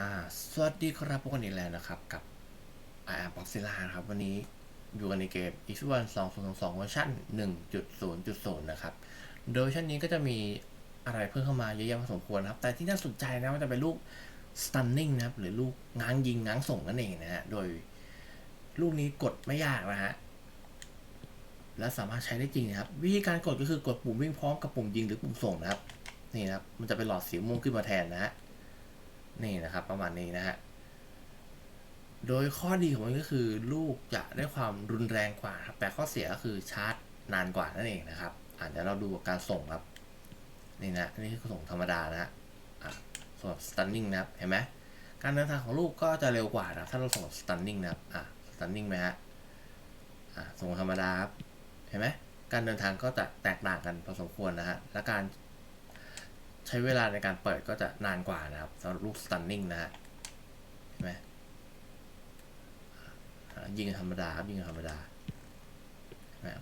อ่าสวัสดีครับพวกคนอีกแล้วนะครับ กับอ่าบ็อกซิล่าครับ วันนี้อยู่กันในเกม e x 1 2 0 2เวอร์ชัน1.0.0นย์จุดศูนย์นะครับ โดยเวอร์ชันนี้ก็จะมีอะไรเพิ่มเข้ามาเยอะแยะพอสมควรครับ แต่ที่น่าสนใจนะมันจะเป็นลูก stunning นะครับ หรือลูกง้างยิงง้างส่งนั่นเองนะฮะ โดยลูกนี้กดไม่ยากนะฮะ และสามารถใช้ได้จริงนะครับ วิธีการกดก็คือกดปุ่มวิ่งพร้อมกับปุ่มยิงหรือปุ่มส่งนะครับ นี่นะครับ มันจะเป็นหลอดสีม่วงขึ้นมาแทนนะฮะ นี่นะครับ ประมาณนี้นะฮะโดยข้อดีของมันก็คือลูกจะได้ความรุนแรงกว่า แต่ข้อเสียก็คือชาร์จนานกว่านั่นเองนะครับอาเดี๋ยวเราดูการส่งครับนี่นะนี่คือส่งธรรมดานะฮะสำหรับ stunning นะครับเห็นไหมการเดินทางของลูกก็จะเร็วกว่านะถ้าเราส่ง stunning นะครับอะ stunning ไหมฮะอะส่งธรรมดาครับเห็นไหมการเดินทางก็จะแตกต่างกันพอสมควรนะฮะและการ ใช้เวลาในการเปิดก็จะนานกว่านะครับสำหรับลูก stunning นะฮะเห็นไหมยิงธรรมดาครับยิงธรรมดา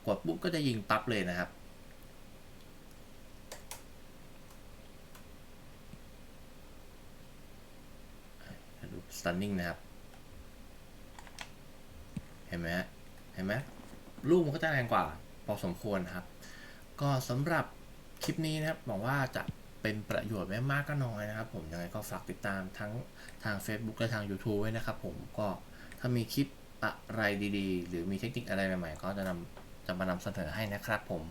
กดปุ๊บก็จะยิงปั๊บเลยนะครับลูก stunning นะครับ เห็นไหมฮะเห็นไหมลูกมันก็จะแรงกว่าพอสมควรครับ ก็สำหรับคลิปนี้นะครับหวังว่าจะ เป็นประโยชน์ไม่มากก็น้อยนะครับ ผมยังไงก็ฝากติดตามทั้งทาง Facebook และทาง YouTube ไว้นะครับ ผมก็ถ้ามีคลิปอะไรดีๆ หรือมีเทคนิคอะไรใหม่ๆ ก็จะนำจะมานำเสนอให้นะครับ ผม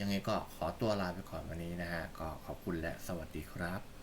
ยังไงก็ขอตัวลาไปก่อนวันนี้นะฮะก็ขอบคุณและสวัสดีครับ